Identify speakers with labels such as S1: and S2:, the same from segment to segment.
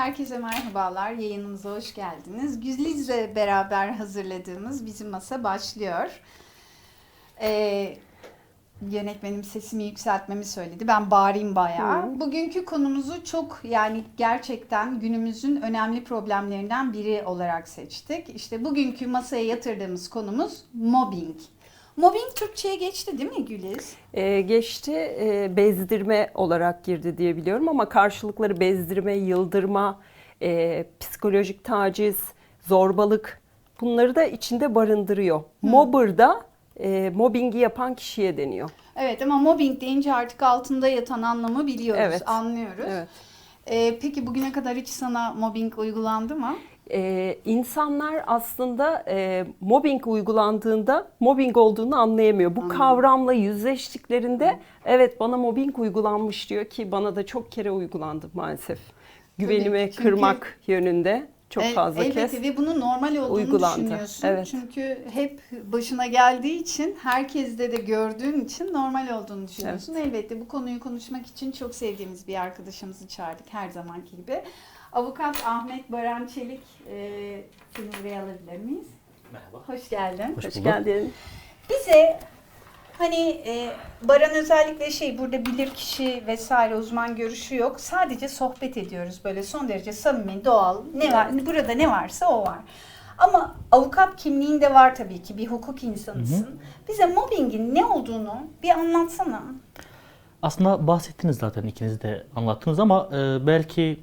S1: Herkese merhabalar. Yayınımıza hoş geldiniz. Güliz'le beraber hazırladığımız bizim masa başlıyor. Ee, yönetmenim sesimi yükseltmemi söyledi. Ben bağırayım bayağı. Bugünkü konumuzu çok yani gerçekten günümüzün önemli problemlerinden biri olarak seçtik. İşte bugünkü masaya yatırdığımız konumuz mobbing. Mobbing Türkçe'ye geçti değil mi Güliz?
S2: Ee, geçti e, bezdirme olarak girdi diye biliyorum ama karşılıkları bezdirme, yıldırma, e, psikolojik taciz, zorbalık bunları da içinde barındırıyor. Mobber da e, mobbingi yapan kişiye deniyor.
S1: Evet ama mobbing deyince artık altında yatan anlamı biliyoruz,
S2: Evet.
S1: anlıyoruz.
S2: Evet.
S1: Ee, peki bugüne kadar hiç sana mobbing uygulandı mı?
S2: Ee, insanlar aslında e, mobbing uygulandığında mobbing olduğunu anlayamıyor. Bu kavramla yüzleştiklerinde evet bana mobbing uygulanmış diyor ki bana da çok kere uygulandı maalesef. Güvenimi
S1: çünkü-
S2: kırmak yönünde çok
S1: El-
S2: fazla
S1: Elbette
S2: kez.
S1: ve bunun normal olduğunu
S2: uygulandı.
S1: düşünüyorsun.
S2: Evet.
S1: Çünkü hep başına geldiği için, herkeste de gördüğün için normal olduğunu düşünüyorsun. Elbette bu konuyu konuşmak için çok sevdiğimiz bir arkadaşımızı çağırdık her zamanki gibi. Avukat Ahmet Baran Çelik, e, seni buraya alabilir miyiz?
S3: Merhaba.
S1: Hoş geldin.
S3: Hoş
S2: Hoş
S3: bulduk.
S2: geldin.
S1: Bize hani e, Baran özellikle şey burada bilir kişi vesaire uzman görüşü yok. Sadece sohbet ediyoruz böyle son derece samimi, doğal. Ne var? Burada ne varsa o var. Ama avukat kimliğinde var tabii ki bir hukuk insanısın. Bize mobbingin ne olduğunu bir anlatsana.
S3: Aslında bahsettiniz zaten ikiniz de anlattınız ama e, belki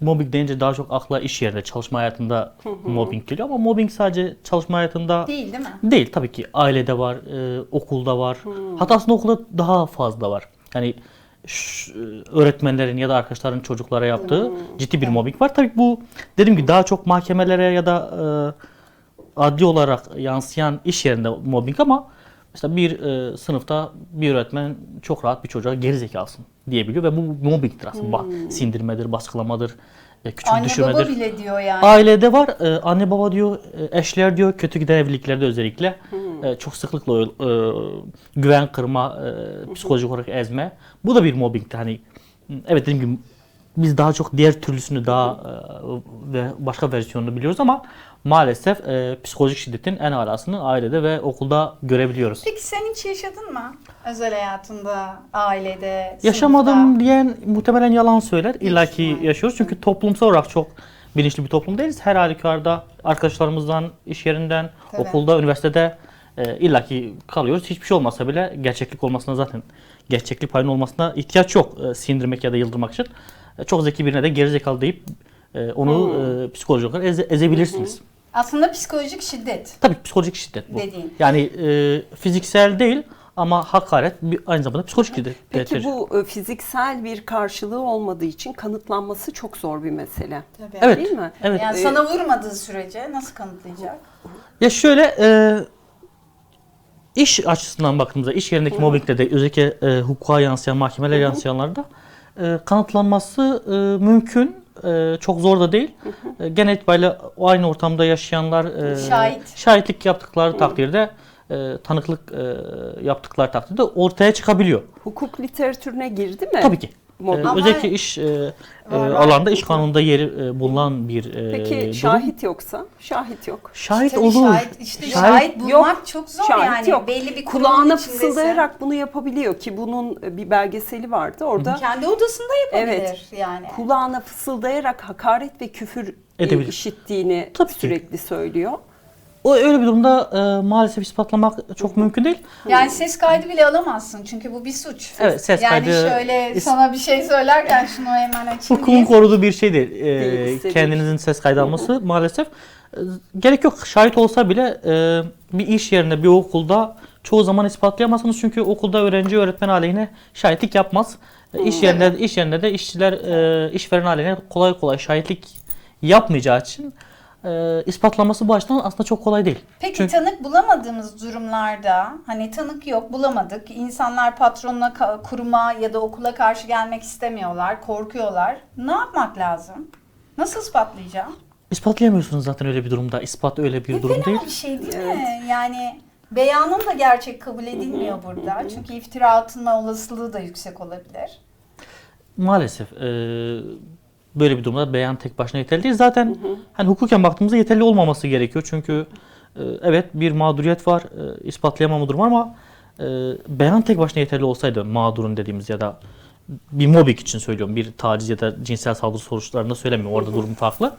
S3: mobbing deyince daha çok akla iş yerinde, çalışma hayatında mobbing geliyor ama mobbing sadece çalışma hayatında
S1: Değil değil mi?
S3: değil. Tabii ki ailede var, e, okulda var. Hatta aslında okulda daha fazla var. Yani e, öğretmenlerin ya da arkadaşların çocuklara yaptığı ciddi bir mobbing var. Tabii ki bu dediğim gibi daha çok mahkemelere ya da e, adli olarak yansıyan iş yerinde mobbing ama mesela bir e, sınıfta bir öğretmen çok rahat bir çocuğa geri zekalısın diyebiliyor ve bu mobbingdir aslında. Ba- Sindirmedir, baskılamadır, e, küçük
S1: Anne
S3: düşürmedir.
S1: baba bile diyor yani.
S3: Ailede var. e, anne baba diyor, e, eşler diyor, kötü giden evliliklerde özellikle e, çok sıklıkla e, güven kırma, e, psikolojik olarak ezme. Bu da bir mobbingti. Hani evet dediğim gibi biz daha çok diğer türlüsünü daha e, ve başka versiyonunu biliyoruz ama maalesef e, psikolojik şiddetin en alasını ailede ve okulda görebiliyoruz.
S1: Peki sen hiç yaşadın mı? Özel hayatında, ailede,
S3: Yaşamadım
S1: sınıfta?
S3: diyen muhtemelen yalan söyler. İlla ki yaşıyoruz. Çünkü toplumsal olarak çok bilinçli bir toplum değiliz. Her halükarda arkadaşlarımızdan, iş yerinden,
S1: Tabii.
S3: okulda, üniversitede e, illa ki kalıyoruz. Hiçbir şey olmasa bile gerçeklik olmasına zaten gerçeklik payının olmasına ihtiyaç yok e, sindirmek ya da yıldırmak için. E, çok zeki birine de gerizekalı deyip e, onu e, psikolojik olarak eze- ezebilirsiniz.
S1: Aslında psikolojik şiddet
S3: Tabii psikolojik şiddet bu.
S1: dediğin.
S3: Yani e, fiziksel değil ama hakaret bir, aynı zamanda psikolojik şiddet.
S2: Peki bu e, fiziksel bir karşılığı olmadığı için kanıtlanması çok zor bir mesele.
S1: Tabii.
S3: Evet.
S2: Değil mi?
S3: Evet.
S1: Yani
S2: Ee,
S1: sana vurmadığı sürece nasıl kanıtlayacak?
S3: Ya şöyle e, iş açısından baktığımızda iş yerindeki mobbingde de özellikle e, hukuka yansıyan mahkemeler yansıyanlarda e, kanıtlanması e, mümkün. E, çok zor da değil. E, genel itibariyle o aynı ortamda yaşayanlar e,
S1: Şahit.
S3: şahitlik yaptıkları takdirde e, tanıklık e, yaptıkları takdirde ortaya çıkabiliyor.
S2: Hukuk literatürüne girdi mi?
S3: Tabii ki.
S1: Ama-
S3: özellikle iş e, e,
S1: Var,
S3: alanda iş kanununda yeri e, bulunan bir e,
S2: Peki
S3: durum.
S2: şahit yoksa? Şahit yok.
S3: Şahit
S1: Tabii
S3: olur.
S1: Şahit, işte şahit, bulmak çok zor
S2: Şahit
S1: yani.
S2: yok.
S1: Belli bir kurumun
S2: Kulağına
S1: içindesin.
S2: fısıldayarak bunu yapabiliyor ki bunun bir belgeseli vardı. Orada
S1: Kendi odasında yapabilir
S2: Evet.
S1: yani.
S2: kulağına fısıldayarak hakaret ve küfür e,
S3: Edebilir.
S2: işittiğini
S3: Tabii ki.
S2: sürekli söylüyor.
S3: O öyle bir durumda e, maalesef ispatlamak çok mümkün değil.
S1: Yani ses kaydı bile alamazsın çünkü bu bir suç.
S3: Evet, ses
S1: yani
S3: kaydı-
S1: şöyle
S3: is-
S1: sana bir şey söylerken şunu hemen açayım diyeyim.
S3: koruduğu bir şey değil. E,
S2: Değil,
S3: kendinizin ses kaydı alması maalesef. E, gerek yok. Şahit olsa bile e, bir iş yerinde, bir okulda çoğu zaman ispatlayamazsınız. Çünkü okulda öğrenci öğretmen aleyhine şahitlik yapmaz. E, iş yerinde iş yerinde de işçiler e, işveren aleyhine kolay kolay şahitlik yapmayacağı için e, ispatlaması bu açıdan aslında çok kolay değil.
S1: Peki
S3: Çünkü-
S1: tanık bulamadığımız durumlarda hani tanık yok bulamadık. İnsanlar patronuna, kuruma ya da okula karşı gelmek istemiyorlar, korkuyorlar. Ne yapmak lazım? Nasıl ispatlayacağım?
S3: İspatlayamıyorsunuz zaten öyle bir durumda. İspat öyle bir
S1: Ne
S3: durum değil.
S1: bir şey değil
S2: Evet.
S1: mi? Yani beyanın da gerçek kabul edilmiyor burada. Çünkü iftira atılma olasılığı da yüksek olabilir.
S3: Maalesef. e, böyle bir durumda beyan tek başına yeterli değil. Zaten hani hukuken baktığımızda yeterli olmaması gerekiyor. Çünkü e, evet bir mağduriyet var, e, ispatlayamama durumu ama e, beyan tek başına yeterli olsaydı mağdurun dediğimiz ya da bir mobbing için söylüyorum. Bir taciz ya da cinsel saldırı soruşturmalarında söylemiyorum. Orada durum farklı.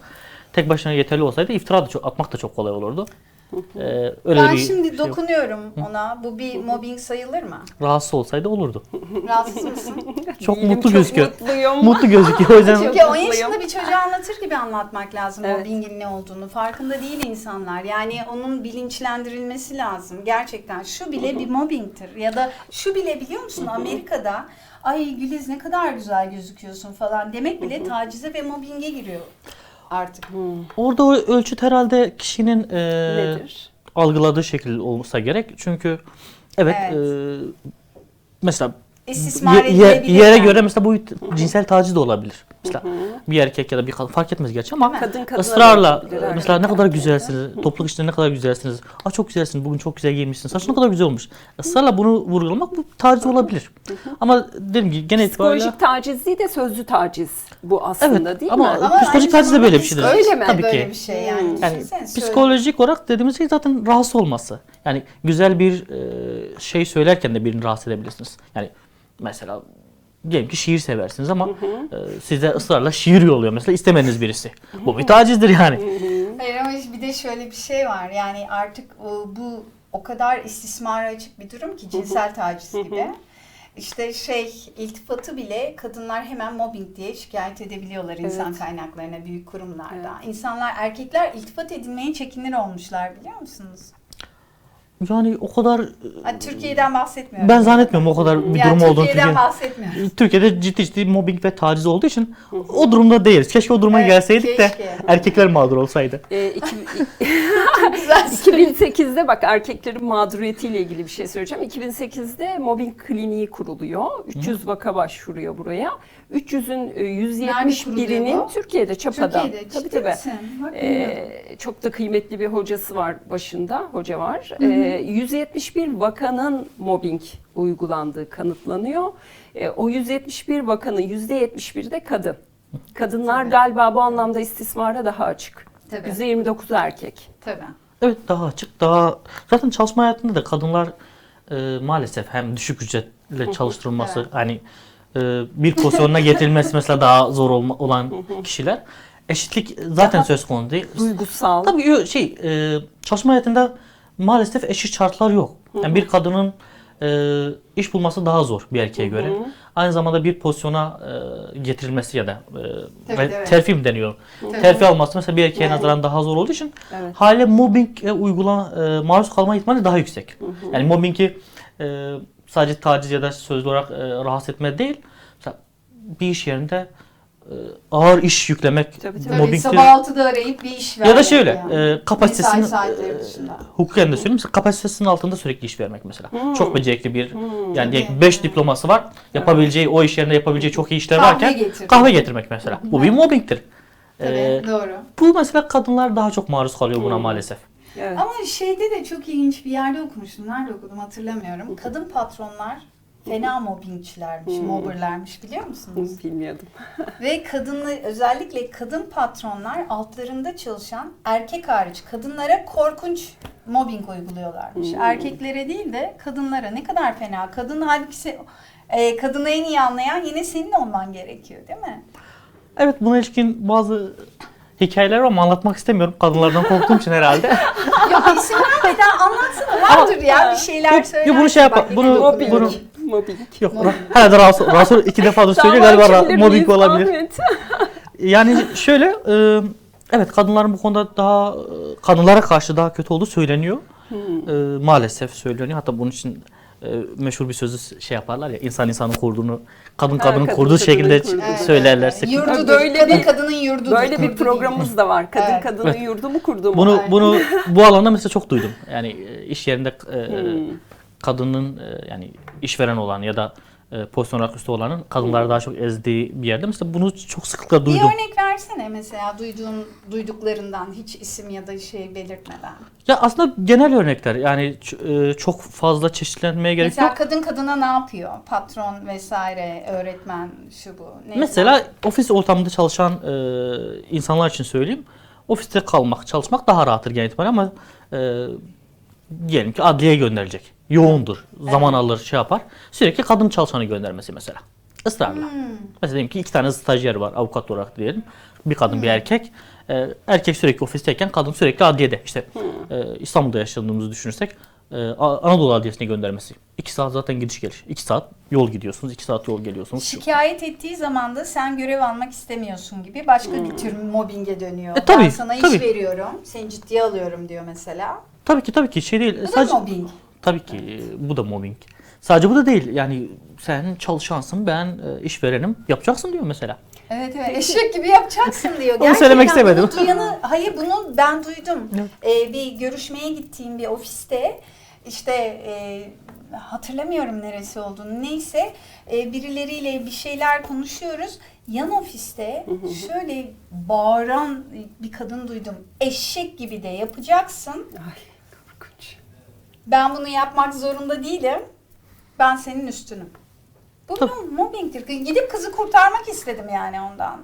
S3: Tek başına yeterli olsaydı iftira da çok, atmak da çok kolay olurdu. E, öyle
S1: ben
S3: bir
S1: şimdi
S3: şey yok.
S1: dokunuyorum ona. Bu bir mobbing sayılır mı?
S3: rahatsız olsaydı olurdu.
S1: Rahatsız mısın?
S3: Çok
S2: Değilim,
S3: mutlu
S2: çok
S3: gözüküyor.
S2: mutluyum.
S3: Mutlu gözüküyor. O yüzden
S1: Çünkü 10
S2: mutluyum.
S1: yaşında bir çocuğa anlatır gibi anlatmak lazım
S2: Evet.
S1: mobbingin ne olduğunu. Farkında değil insanlar. Yani onun bilinçlendirilmesi lazım. Gerçekten şu bile bir mobbingtir. Ya da şu bile biliyor musun Amerika'da ay Güliz ne kadar güzel gözüküyorsun falan demek bile tacize ve mobbinge giriyor artık.
S3: orada o ölçüt herhalde kişinin e,
S2: Nedir?
S3: algıladığı şekil olsa gerek. Çünkü evet,
S1: Evet.
S3: e, mesela
S1: İstismar
S3: ye- yere
S1: yani.
S3: göre mesela bu cinsel taciz de olabilir. Mesela bir erkek ya da bir kadın fark etmez gerçi ama
S2: Kadın kadına
S3: ısrarla e, mesela ne kadar güzelsiniz, topluluk içinde ne kadar güzelsiniz, aa çok güzelsiniz, bugün çok güzel giyinmişsin, saçın ne kadar güzel olmuş. Israrla bunu vurgulamak bu taciz olabilir. Ama dediğim gibi gene itibariyle
S2: Psikolojik taciz değil de sözlü taciz bu aslında
S3: Evet,
S2: değil
S3: ama-
S2: mi?
S1: Ama
S3: Psikolojik
S1: aynı
S3: taciz de böyle bir
S1: zamanda
S3: şeydir.
S1: psikolojik
S2: Öyle mi?
S3: Tabii
S1: böyle
S3: ki.
S1: bir şey yani.
S2: Hmm.
S3: Yani
S1: Düşünsene, söyle.
S3: psikolojik olarak dediğimiz şey zaten rahatsız olması. Yani güzel bir e, şey söylerken de birini rahatsız edebilirsiniz. Yani mesela diyelim ki şiir seversiniz ama e, size ısrarla şiir yolluyor mesela istemediğiniz birisi. Bu bir tacizdir yani.
S1: Hayır ama bir de şöyle bir şey var. Yani artık o, bu o kadar istismara açık bir durum ki cinsel taciz gibi. İşte şey iltifatı bile kadınlar hemen mobbing diye şikayet edebiliyorlar insan
S2: Evet.
S1: kaynaklarına büyük kurumlarda. İnsanlar erkekler iltifat edilmeye çekinir olmuşlar biliyor musunuz?
S3: Yani o kadar e,
S1: Ha, Türkiye'den bahsetmiyorum.
S3: ben zannetmiyorum o kadar bir
S1: yani
S3: durum olduğunu
S1: Türkiye'den
S3: Türkiye.
S1: bahsetmiyorum.
S3: Türkiye'de ciddi ciddi mobbing ve taciz olduğu için o durumda değiliz. Keşke o duruma
S1: Evet,
S3: gelseydik de
S1: keşke.
S3: erkekler mağdur olsaydı.
S2: Ee, iki-
S1: Güzel
S2: 2008'de bak erkeklerin mağduriyetiyle ilgili bir şey söyleyeceğim. 2008'de mobbing kliniği kuruluyor. 300 vaka başvuruyor buraya. 300'ün e,
S1: Nerede kuruluyor
S2: 171'inin
S1: bu?
S2: Türkiye'de Çapa'da.
S1: Türkiye'de
S2: Tabii tabii. Ee, çok da kıymetli bir hocası var başında, hoca var. Ee, 171 vakanın mobbing uygulandığı kanıtlanıyor. Ee, o 171 vakanın %71'i de kadın. Kadınlar
S1: Tabii.
S2: galiba bu anlamda istismara daha açık.
S1: Tabii.
S2: %29 erkek.
S1: Tabii.
S3: Evet daha açık, daha zaten çalışma hayatında da kadınlar e, maalesef hem düşük ücretle çalıştırılması
S1: Evet.
S3: hani e, bir pozisyonuna getirilmesi mesela daha zor olma, olan kişiler eşitlik zaten
S2: Daha
S3: söz konusu değil.
S2: Duygusal.
S3: Tabii şey e, çalışma hayatında maalesef eşit şartlar yok. Yani bir kadının e, iş bulması daha zor bir erkeğe göre. Aynı zamanda bir pozisyona e, getirilmesi ya da e,
S1: Tabii,
S3: ve
S1: evet.
S3: terfi mi deniyor?
S1: Tabii.
S3: Terfi alması mesela bir erkeğe
S1: Yani.
S3: nazaran daha zor olduğu için
S2: Evet.
S3: hale mobbinge uygulan e, maruz kalma ihtimali daha yüksek. Yani mobbingi e, sadece taciz ya da sözlü olarak e, rahatsız etme değil. Mesela bir iş yerinde ağır iş yüklemek
S2: Tabii, tabii.
S1: Tabii
S3: mobbingdir.
S1: sabah 6'da arayıp bir iş vermek.
S3: Ya da şöyle,
S1: yani.
S3: e, kapasitesinin e, hukuken de söyleyeyim, mesela kapasitesinin altında sürekli iş vermek mesela. Çok becerikli bir, yani diyelim
S1: Tabii.
S3: 5 diploması var, yapabileceği, o iş yerinde yapabileceği çok iyi işler
S1: Kahve
S3: varken
S1: getirmek.
S3: kahve getirmek mesela. Bu bir mobbingtir.
S1: Tabii
S3: E,
S1: doğru.
S3: bu mesela kadınlar daha çok maruz kalıyor buna maalesef.
S2: Evet.
S1: Ama şeyde de çok ilginç bir yerde okumuştum. Nerede okudum hatırlamıyorum. Kadın patronlar fena mobbingçilermiş, mobberlermiş biliyor musunuz?
S2: Bilmiyordum.
S1: Ve kadınlı özellikle kadın patronlar altlarında çalışan erkek hariç kadınlara korkunç mobbing uyguluyorlarmış. Erkeklere değil de kadınlara ne kadar fena. Kadın halbuki e, kadını en iyi anlayan yine senin olman gerekiyor değil mi?
S3: Evet buna ilişkin bazı hikayeler var ama anlatmak istemiyorum. Kadınlardan korktuğum için herhalde.
S1: Yok isim vermeden anlatsana vardır ya bir şeyler
S3: yok, bunu şey yap- bunu-
S1: dokunuyorum.
S3: bunu-
S2: Mobbing.
S3: Yok. Herhalde Rasul, Rasul iki defadır söylüyor galiba ra- mobbing olabilir.
S2: Ahmet.
S3: Yani şöyle e, evet kadınların bu konuda daha e, kadınlara karşı daha kötü olduğu söyleniyor. E, maalesef söyleniyor. Hatta bunun için e, meşhur bir sözü şey yaparlar ya insan insanın kurduğunu kadın
S2: Ha,
S3: kadının
S2: kadın
S3: kurduğu
S2: kadının
S3: şekilde
S2: kurduğu.
S3: ç-
S1: Evet. Yurdudur.
S2: Böyle
S1: kadın
S2: bir-
S1: kadının yurdudur.
S2: Böyle bir
S1: kurdu
S2: programımız da var. Kadın
S1: Evet.
S2: kadının
S3: Evet.
S2: yurdu mu kurdu mu?
S3: Bunu
S1: Aynen.
S3: bunu bu alanda mesela çok duydum. Yani e, iş yerinde e,
S2: Hmm.
S3: Kadının e, yani işveren olan ya da e, pozisyon olarak üstte olanın kadınları daha çok ezdiği bir yerde. Mesela bunu çok sıklıkla
S1: Bir
S3: duydum.
S1: örnek versene mesela duyduğun duyduklarından hiç isim ya da şey belirtmeden.
S3: Ya aslında genel örnekler yani e, çok fazla çeşitlenmeye gerek
S1: mesela
S3: yok.
S1: kadın kadına ne yapıyor? Patron vesaire, öğretmen, şu bu. Neyse.
S3: Mesela ofis ortamında çalışan e, insanlar için söyleyeyim. Ofiste kalmak, çalışmak daha rahattır genel itibariyle ama e, diyelim ki adliyeye gönderilecek. Yoğundur, zaman alır, şey yapar. Sürekli kadın çalışanı göndermesi mesela. Israrla.
S1: Hmm.
S3: Mesela diyelim ki iki tane stajyer var avukat olarak diyelim. Bir kadın bir erkek. E, erkek sürekli ofisteyken kadın sürekli adliyede. İşte e, İstanbul'da yaşadığımızı düşünürsek e, Anadolu Adliyesi'ne göndermesi. İki saat zaten gidiş geliş. İki saat yol gidiyorsunuz, iki saat yol geliyorsunuz.
S1: Şikayet ettiği zaman da sen görev almak istemiyorsun gibi başka bir tür mobbinge dönüyor.
S3: E, tabii,
S1: ben sana
S3: tabii.
S1: iş veriyorum, seni ciddiye alıyorum diyor mesela.
S3: Tabii ki tabii ki şey değil.
S1: Bu da
S3: Sadece,
S1: mobbing.
S3: Tabii ki e, bu da mobbing. Sadece bu da değil. Yani sen çalışansın, ben e, işverenim. Yapacaksın diyor mesela.
S1: Evet evet eşek gibi yapacaksın diyor.
S3: Onu söylemek istemedim.
S1: Bunu duyanı, hayır bunu ben duydum. Ee, bir görüşmeye gittiğim bir ofiste işte e, hatırlamıyorum neresi olduğunu neyse e, birileriyle bir şeyler konuşuyoruz. Yan ofiste şöyle bağıran bir kadın duydum. Eşek gibi de yapacaksın.
S2: Ay.
S1: Ben bunu yapmak zorunda değilim. Ben senin üstünüm. Bu mo- mobbingtir. Gidip kızı kurtarmak istedim yani ondan.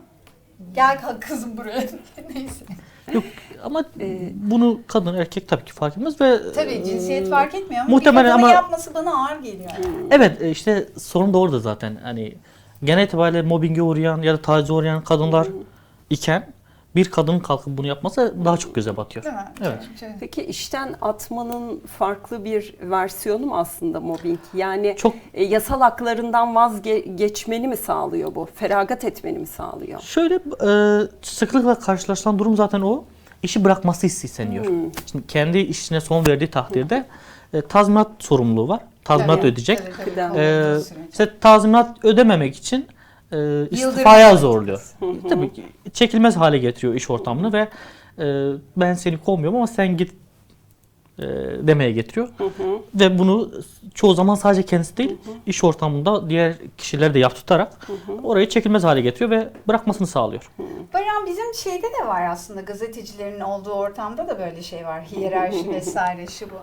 S1: Gel kızım buraya. Neyse.
S3: Yok ama
S2: Ee,
S3: bunu kadın erkek tabii ki fark etmez ve
S1: Tabii
S3: e,
S1: cinsiyet fark etmiyor ama
S3: muhtemelen ama-
S1: yapması bana ağır geliyor. yani.
S3: Evet e, işte sorun da orada zaten. Hani genel itibariyle mobbinge uğrayan ya da tacize uğrayan kadınlar iken bir kadının kalkıp bunu yapması daha çok göze batıyor.
S1: Değil mi?
S3: Evet.
S1: Çok- çok-
S2: Peki işten atmanın farklı bir versiyonu mu aslında mobbing? Yani
S3: Çok
S2: e, yasal haklarından vazgeçmeni mi sağlıyor bu? Feragat etmeni mi sağlıyor?
S3: Şöyle e, sıklıkla karşılaşılan durum zaten o. İşi bırakması isteniyor. Şimdi kendi işine son verdiği takdirde e, tazminat sorumluluğu var. Tazminat
S1: Tabii,
S3: ödeyecek.
S1: tabii, tabii,
S3: Ee, işte tazminat ödememek için e, istifaya zorluyor. Tabii ki çekilmez hale getiriyor iş ortamını ve e, ben seni kovmuyorum ama sen git e, demeye getiriyor. Ve bunu çoğu zaman sadece kendisi değil, iş ortamında diğer kişileri de yap tutarak orayı çekilmez hale getiriyor ve bırakmasını sağlıyor.
S1: Baran bizim şeyde de var aslında gazetecilerin olduğu ortamda da böyle şey var. Hiyerarşi vesaire şu bu.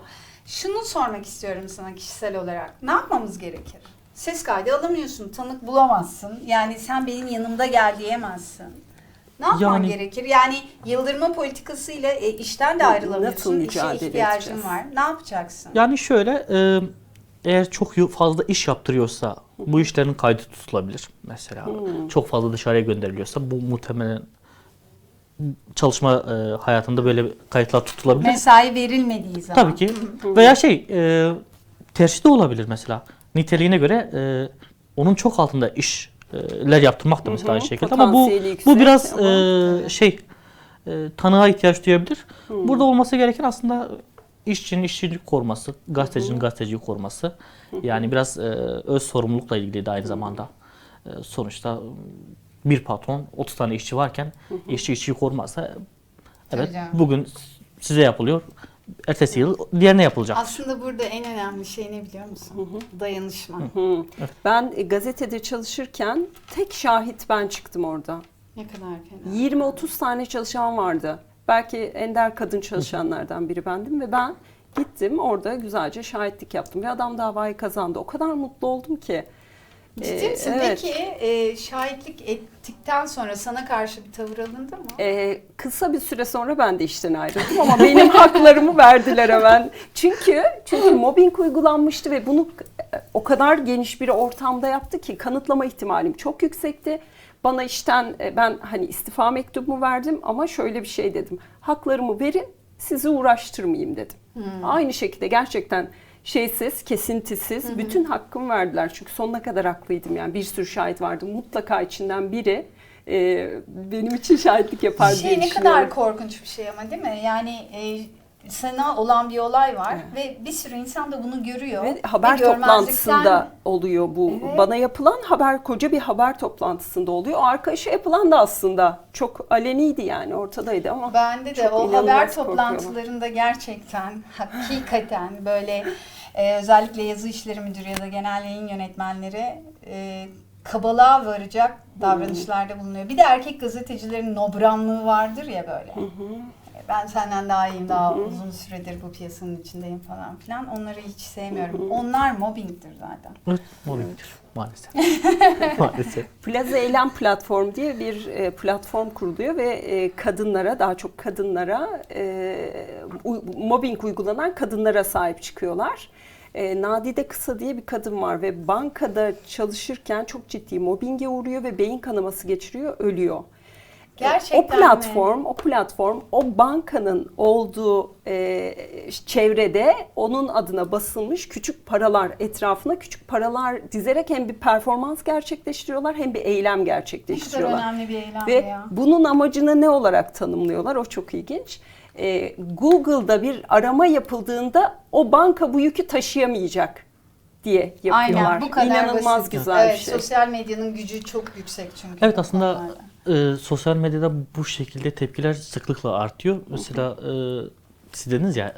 S1: Şunu sormak istiyorum sana kişisel olarak. Ne yapmamız gerekir? Ses kaydı alamıyorsun, tanık bulamazsın. Yani sen benim yanımda gel diyemezsin. Ne yapman
S3: Yani-
S1: gerekir? Yani yıldırma politikasıyla e, işten de ayrılamıyorsun.
S2: Nasıl
S1: İşe
S2: mücadele
S1: ihtiyacın
S2: edeceğiz?
S1: var. Ne yapacaksın?
S3: Yani şöyle e, eğer çok fazla iş yaptırıyorsa bu işlerin kaydı tutulabilir mesela. Çok fazla dışarıya gönderiliyorsa bu muhtemelen çalışma e, hayatında böyle kayıtlar tutulabilir.
S1: Mesai verilmediği zaman.
S3: Tabii ki. Veya şey e, tersi de olabilir mesela. Niteliğine göre e, onun çok altında işler yaptırmak da mesela aynı şekilde. Ama bu
S2: yüksek
S3: bu biraz
S2: ama-
S3: e,
S1: Evet.
S3: şey e, tanığa ihtiyaç duyabilir. Burada olması gereken aslında işçinin işçiyi koruması, gazetecinin gazeteciyi koruması. Yani biraz e, öz sorumlulukla ilgili de aynı zamanda. E, sonuçta bir patron 30 tane işçi varken işçi işçiyi korumazsa evet
S1: canım.
S3: bugün size yapılıyor. Ertesi yıl diğerine yapılacak.
S1: Aslında burada en önemli şey ne biliyor musun? Dayanışma.
S2: Hı. Ben e, gazetede çalışırken tek şahit ben çıktım orada.
S1: Ne kadar fena.
S2: 20-30 tane çalışan vardı. Belki ender kadın çalışanlardan biri bendim ve ben gittim orada güzelce şahitlik yaptım ve adam davayı kazandı. O kadar mutlu oldum ki.
S1: Ciddi
S2: Ee,
S1: misin?
S2: evet.
S1: Peki e, şahitlik ettikten sonra sana karşı bir tavır alındı mı?
S2: Ee, kısa bir süre sonra ben de işten ayrıldım ama benim haklarımı verdiler hemen. Çünkü çünkü mobbing uygulanmıştı ve bunu e, o kadar geniş bir ortamda yaptı ki kanıtlama ihtimalim çok yüksekti. Bana işten e, ben hani istifa mektubumu verdim ama şöyle bir şey dedim. Haklarımı verin, sizi uğraştırmayayım dedim. Aynı şekilde gerçekten şeysiz, kesintisiz bütün hakkımı verdiler. Çünkü sonuna kadar haklıydım yani bir sürü şahit vardı. Mutlaka içinden biri e, benim için şahitlik yapar diye
S1: Şey ne
S2: düşünüyorum.
S1: kadar korkunç bir şey ama değil mi? Yani e, sana olan bir olay var ve bir sürü insan da bunu görüyor.
S2: Ve haber
S1: Ve
S2: toplantısında oluyor bu.
S1: Evet.
S2: Bana yapılan haber koca bir haber toplantısında oluyor. O arkadaşa yapılan da aslında çok aleniydi yani ortadaydı ama
S1: Bende de o haber toplantılarında gerçekten hakikaten böyle e, özellikle yazı işleri müdürü ya da genel yayın yönetmenleri e, kabalığa varacak davranışlarda bulunuyor. Bir de erkek gazetecilerin nobranlığı vardır ya böyle. E, Ben senden daha iyiyim, daha uzun süredir bu piyasanın içindeyim falan filan. Onları hiç sevmiyorum. Onlar mobbingdir zaten.
S3: Evet, mobbingdir maalesef. maalesef.
S2: Plaza Eylem Platform diye bir e, platform kuruluyor ve e, kadınlara, daha çok kadınlara, e, u- mobbing uygulanan kadınlara sahip çıkıyorlar. E, Nadide Kısa diye bir kadın var ve bankada çalışırken çok ciddi mobbinge uğruyor ve beyin kanaması geçiriyor, ölüyor.
S1: Gerçekten
S2: o
S1: mi?
S2: platform, o platform, o bankanın olduğu e, çevrede onun adına basılmış küçük paralar etrafına küçük paralar dizerek hem bir performans gerçekleştiriyorlar hem bir eylem
S1: Ne kadar
S2: gerçekleştiriyorlar.
S1: önemli bir eylem
S2: Ve
S1: ya.
S2: bunun amacını ne olarak tanımlıyorlar? O çok ilginç. E, Google'da bir arama yapıldığında o banka bu yükü taşıyamayacak diye yapıyorlar.
S1: Aynen bu kadar
S2: İnanılmaz
S1: basit.
S2: güzel
S1: evet,
S2: bir şey.
S1: Sosyal medyanın gücü çok yüksek çünkü.
S3: Evet aslında
S1: konularda.
S3: E, sosyal medyada bu şekilde tepkiler sıklıkla artıyor. Mesela e, siz dediniz ya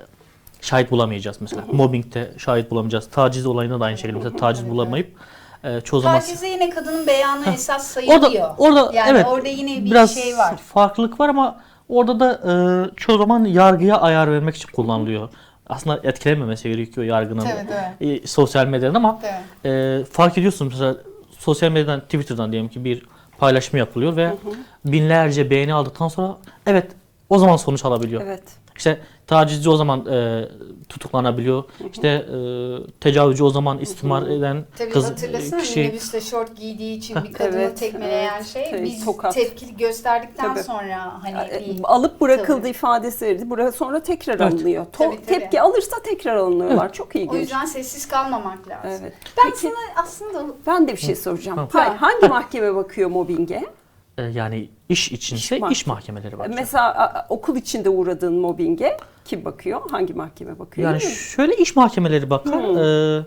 S3: şahit bulamayacağız mesela. Mobbingde şahit bulamayacağız. Taciz olayında da aynı şekilde mesela taciz
S1: Evet,
S3: bulamayıp e, çoğu zaman
S1: Tacize yine kadının beyanı esas sayılıyor.
S3: orada orada
S1: yani
S3: evet
S1: orada yine bir
S3: biraz
S1: şey var.
S3: farklılık var ama orada da e, çoğu zaman yargıya ayar vermek için kullanılıyor. Aslında etkilememesi gerekiyor yargının
S1: Tabii,
S3: e, sosyal medyadan ama
S1: Tabii.
S3: e, fark ediyorsunuz mesela sosyal medyadan Twitter'dan diyelim ki bir paylaşım yapılıyor ve binlerce beğeni aldıktan sonra evet o zaman sonuç alabiliyor.
S2: Evet.
S3: İşte tacizci o zaman e, tutuklanabiliyor. İşte e, tecavüzcü o zaman istimar eden
S1: Tabii
S3: kız
S1: hatırlasana
S3: kişi
S1: minibüste şort giydiği için bir kadını
S2: Evet,
S1: tekmeleyen
S2: evet.
S1: şey
S2: Tabii,
S1: biz
S2: tokat.
S1: tepki gösterdikten
S2: Tabii.
S1: sonra hani
S2: E,
S1: bir
S2: alıp bırakıldı
S1: Tabii.
S2: ifadesi verildi. Buraya sonra tekrar
S3: Evet.
S2: alınıyor. To-
S1: Tabii, tabii.
S2: Tepki alırsa tekrar alınıyorlar. Çok ilginç.
S1: o yüzden sessiz kalmamak lazım.
S2: Evet.
S1: Ben
S2: Peki,
S1: sana aslında
S2: ben de bir şey soracağım.
S3: Tamam.
S2: Hayır, hangi mahkeme bakıyor mobbinge?
S3: E, yani iş içinse
S2: İş
S3: iş,
S2: mahkeme-
S3: mahkemeleri var.
S2: Mesela okul içinde uğradığın mobbinge kim bakıyor? Hangi mahkeme bakıyor?
S3: Yani şöyle iş mahkemeleri bakar.
S2: Hmm.
S3: E,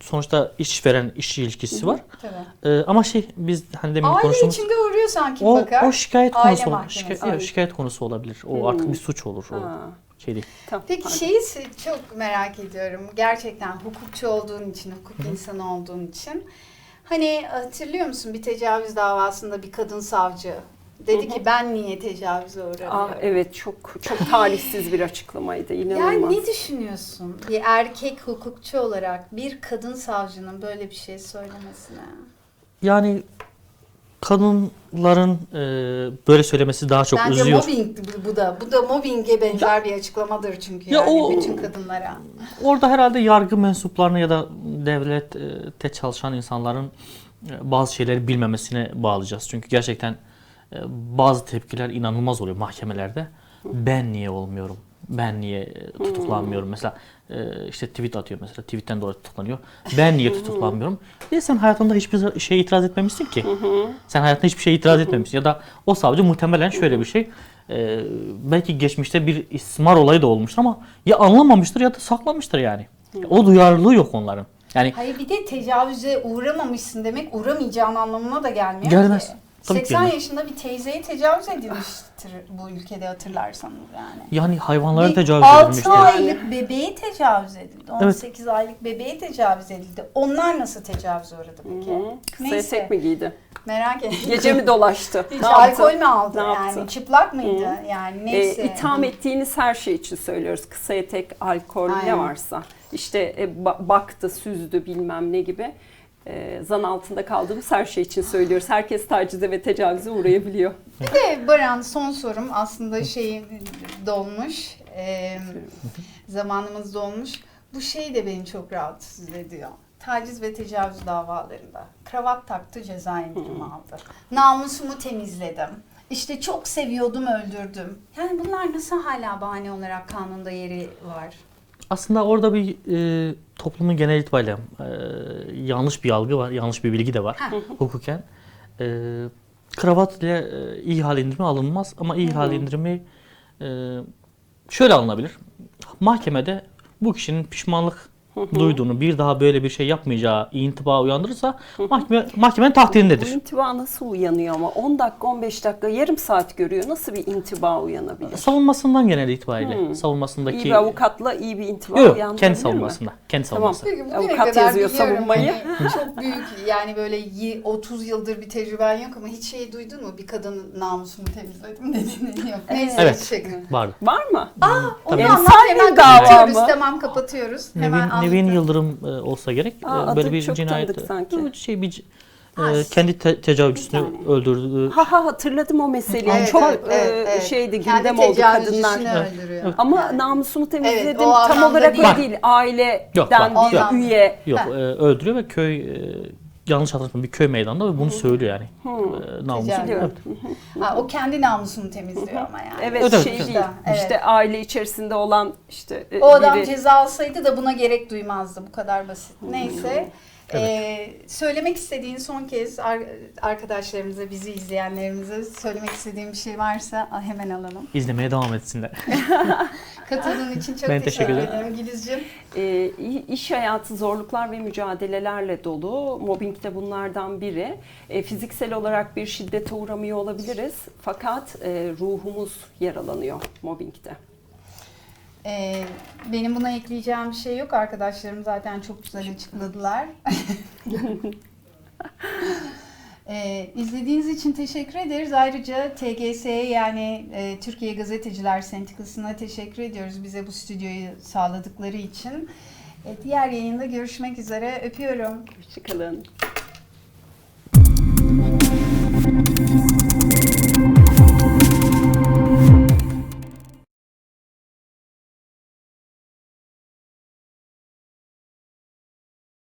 S3: sonuçta işveren işçi ilişkisi var.
S1: tabii.
S3: E, ama şey biz hani demin
S1: Aile
S3: konuştuğumuz
S1: içinde uğruyorsan kim
S3: o,
S1: bakar?
S3: o şikayet
S1: Aile
S3: konusu
S1: mahkemesi.
S3: Şikayet, yok, şikayet konusu olabilir. O artık bir suç olur. O
S2: Ha,
S3: şey değil.
S2: tamam,
S1: Peki
S2: pardon.
S1: şeyi çok merak ediyorum. Gerçekten hukukçu olduğun için, hukuk insanı olduğun için. Hani hatırlıyor musun bir tecavüz davasında bir kadın savcı dedi ki ben niye tecavüze uğradım?
S2: Ah, evet çok çok talihsiz bir açıklamaydı.
S1: Yani
S2: İnanılmaz.
S1: ne düşünüyorsun bir erkek hukukçu olarak bir kadın savcının böyle bir şey söylemesine?
S3: Yani kadınların e, böyle söylemesi daha çok
S1: Bence
S3: üzüyor.
S1: mobbing bu- da. Bu da mobbinge benzer bir açıklamadır çünkü
S3: Ya
S1: yani
S3: o-
S1: bütün kadınlara.
S3: Orada herhalde yargı mensuplarını ya da devlette çalışan insanların e, bazı şeyleri bilmemesine bağlayacağız. Çünkü gerçekten e, bazı tepkiler inanılmaz oluyor mahkemelerde. Ben niye olmuyorum? Ben niye e, tutuklanmıyorum? Mesela e, işte tweet atıyor mesela. Tweetten dolayı tutuklanıyor. Ben niye tutuklanmıyorum? Bir de sen hayatında hiçbir şeye itiraz etmemişsin ki. Sen hayatında hiçbir şeye itiraz etmemişsin. Ya da o savcı muhtemelen şöyle bir şey. e, belki geçmişte bir istismar olayı da olmuştur ama ya anlamamıştır ya da saklamıştır yani. O duyarlılığı yok onların. Yani
S1: Hayır bir de tecavüze uğramamışsın demek uğramayacağın anlamına da gelmiyor
S3: Gelmez.
S1: ki.
S3: Tabii ki
S1: 80
S3: gelmez.
S1: yaşında bir teyzeye tecavüz edilmiştir bu ülkede hatırlarsanız yani.
S3: yani hayvanlara
S1: Bir
S3: tecavüz edilmiştir.
S1: aylık bebeğe tecavüz edildi.
S3: Evet.
S1: 18 aylık bebeğe tecavüz edildi. Onlar nasıl tecavüze uğradı peki?
S2: Hı, Kısa
S1: Neyse.
S2: etek mi giydi?
S1: Merak ettim.
S2: Gece mi dolaştı?
S1: Hiç
S2: Ne yaptı?
S1: alkol mü aldı
S2: Ne
S1: yani?
S2: yaptı?
S1: Çıplak mıydı? Yani
S2: E,
S1: neyse.
S2: itham ettiğiniz her şey için söylüyoruz. Kısa etek, alkol ne
S1: Aynen.
S2: varsa. İşte e, ba- baktı, süzdü bilmem ne gibi. E, zan altında kaldığımız her şey için söylüyoruz. Herkes tacize ve tecavüze uğrayabiliyor.
S1: Bir de Baran son sorum aslında şey dolmuş. E, zamanımız dolmuş. Bu şey de beni çok rahatsız ediyor. Taciz ve tecavüz davalarında. Kravat taktı ceza indirimi aldı. Namusumu temizledim. İşte çok seviyordum öldürdüm. Yani bunlar nasıl hala bahane olarak kanunda yeri var?
S3: Aslında orada bir e, toplumun genel itibariyle e, yanlış bir algı var, yanlış bir bilgi de var
S1: Ha.
S3: hukuken. E, kravat ile e, iyi hal indirimi alınmaz ama iyi hal indirimi e, şöyle alınabilir. Mahkemede bu kişinin pişmanlık duyduğunu, bir daha böyle bir şey yapmayacağı intiba uyandırırsa mahkeme, mahkemenin takdirindedir.
S2: Bu intiba nasıl uyanıyor ama 10 dakika 15 dakika yarım saat görüyor. Nasıl bir intiba uyanabilir?
S3: Savunmasından genel itibariyle.
S2: İyi
S3: Savunmasındaki...
S2: bir avukatla iyi bir intiba
S3: Yok,
S2: uyandırabilir
S3: kendi
S2: mi?
S3: savunmasında. Kendi
S2: Tamam.
S3: savunması.
S1: Peki bugüne
S2: Avukat
S1: kadar
S2: yazıyor
S1: biliyorum
S2: savunmayı.
S1: hani çok büyük yani böyle yi- 30 yıldır bir tecrüben yok ama hiç şey duydun mu? Bir kadının namusunu temizledim dediğini yok. Neyse
S3: Evet.
S1: şaka.
S3: Vardı.
S2: Var mı?
S1: Onu
S2: Tabii.
S1: anlat hemen kapatıyoruz. Tamam kapatıyoruz. Hemen
S3: Nevin. Nevin Yıldırım e, olsa gerek.
S2: Aa,
S3: E,
S2: adı
S3: böyle bir
S2: çok
S3: cinayet.
S2: tanıdık sanki.
S3: Yok, Şey bir
S1: Ha,
S3: e, kendi te- tecavüzcüsünü öldürdüğü.
S2: Ha ha hatırladım o meseleyi.
S1: Evet,
S2: Çok
S1: evet,
S2: e,
S1: evet, evet.
S2: şeydi
S1: Kendi
S2: gündem oldu
S1: tecavüzcüsünü
S2: kadınlar.
S1: öldürüyor.
S2: Ama namusunu temizledim
S1: Evet, o
S2: tam
S1: anlamda
S2: olarak
S1: değil.
S2: öyle değil. Aileden
S3: Yok,
S2: bir
S1: yok.
S2: üye.
S3: Yok e, öldürüyor ve köy e, yanlış hatırlamıyorum bir köy meydanında ve bunu söylüyor yani. E, namusu.
S1: Tecavüz.
S2: Biliyorum.
S1: Ha, o kendi namusunu temizliyor ama yani.
S2: Evet,
S3: Evet,
S2: şey
S3: evet.
S2: değil.
S1: Evet.
S2: İşte aile içerisinde olan işte e,
S1: O adam
S2: biri.
S1: ceza alsaydı da buna gerek duymazdı. Bu kadar basit. Neyse. Ee, söylemek istediğin son kez ar- arkadaşlarımıza, bizi izleyenlerimize söylemek istediğin bir şey varsa hemen alalım.
S3: İzlemeye devam etsinler.
S1: Katıldığın için çok
S3: Ben
S1: teşekkür,
S3: teşekkür ederim.
S1: ederim Gülizciğim.
S2: E, iş hayatı zorluklar ve mücadelelerle dolu. Mobbing de bunlardan biri. E, fiziksel olarak bir şiddete uğramıyor olabiliriz. Fakat e, ruhumuz yaralanıyor mobbingde.
S1: Ee, benim buna ekleyeceğim bir şey yok. Arkadaşlarım zaten çok güzel açıkladılar. Ee, izlediğiniz için teşekkür ederiz. Ayrıca TGS'ye yani e, Türkiye Gazeteciler Sendikası'na teşekkür ediyoruz bize bu stüdyoyu sağladıkları için. E, diğer yayında görüşmek üzere. Öpüyorum.
S2: Hoşçakalın.